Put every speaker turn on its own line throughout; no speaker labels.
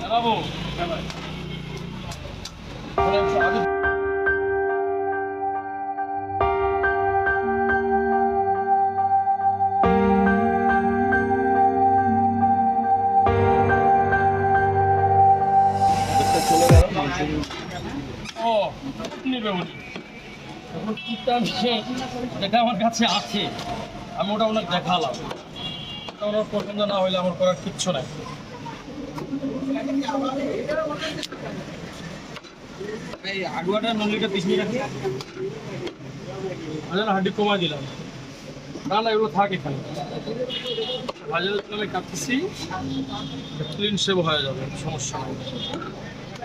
জানাব আগে ও নেবে উনি এখন নিয়ে যেটা আমার কাছে আছে। আমি ওটা ওনাকে দেখালাম। ওটা ওনার পছন্দ না হলে আমার করার কিচ্ছু নাই। আগুয়াটা রাখি। দিলাম। থাক এখানে। ক্লিন সেভ হয়ে যাবে, সমস্যা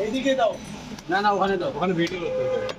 এইদিকে দাও
না না ওখানে দাও ওখানে ভিডিও করতে হবে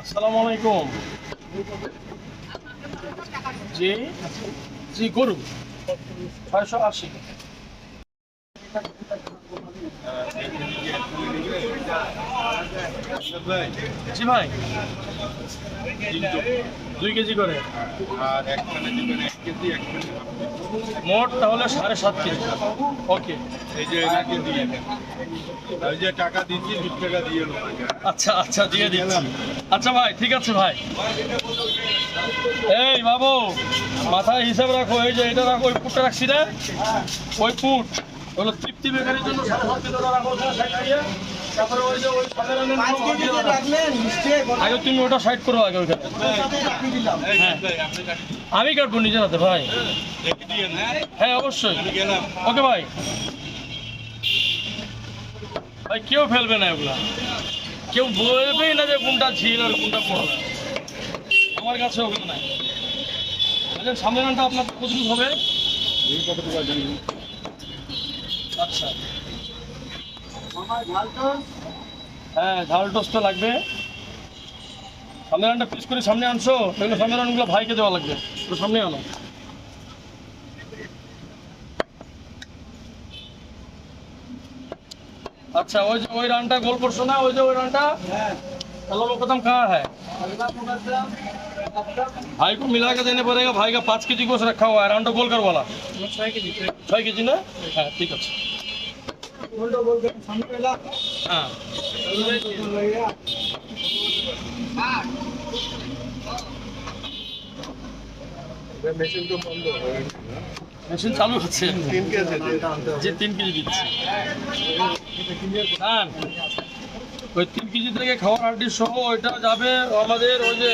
আসসালামু আলাইকুম। জি? জি করুন ছয়শো আশি। জি ভাই। দুই কেজি করে।
আর একখানে দিবেন এক কেজি একখানে
মোট তাহলে সাড়ে সাত কেজি। ওকে।
এই যে এনাকে দিয়ে দেন। যে টাকা দিচ্ছি দু টাকা দিয়ে
আচ্ছা আচ্ছা দিয়ে দিলাম আচ্ছা ভাই ঠিক আছে ভাই। এই বাবু মাথায় হিসাব রাখো এই যে এটা রাখো ওই পুটটা রাখছি না ওই পুট। হলো তৃপ্তি বেকারির জন্য সাড়ে সাত কেজি রাখো। আগে তুমি ওটা সাইড করো আগে ওইখানে। হ্যাঁ আমি কাটবো নিজের হাতে ভাই। হ্যাঁ অবশ্যই। ওকে ভাই। ভাই কেউ ফেলবে না এগুলা। কেউ বলবেই না যে কোনটা ঝিল আর কোনটা পড়া আমার কাছে ওগুলো নাই। আচ্ছা সামনের রানটা আপনার কতটুকু হবে? আচ্ছা। হ্যাঁ ঝাল টোস্ট লাগবে সামনের রানটা পিস করে সামনে আনছো এগুলো সামনের রানগুলো ভাইকে দেওয়া লাগবে তো সামনে আনো अच्छा वो जो वही रानटा गोल पर सुना वो जो वही रानटा हेलो मुकदम कहाँ है भाई को मिला के देने पड़ेगा भाई का पाँच के जी गोश रखा हुआ है राउंडा गोल कर वाला छः के जी ना हाँ ठीक है हाँ
মেশিন তো বন্ধ
মেশিন চালু হচ্ছে।
তিন কেজি
যে তিন কেজি দিচ্ছে। ওই তিন কেজি থেকে খাওয়ার হাড্ডি সহ ওইটা যাবে আমাদের ওই যে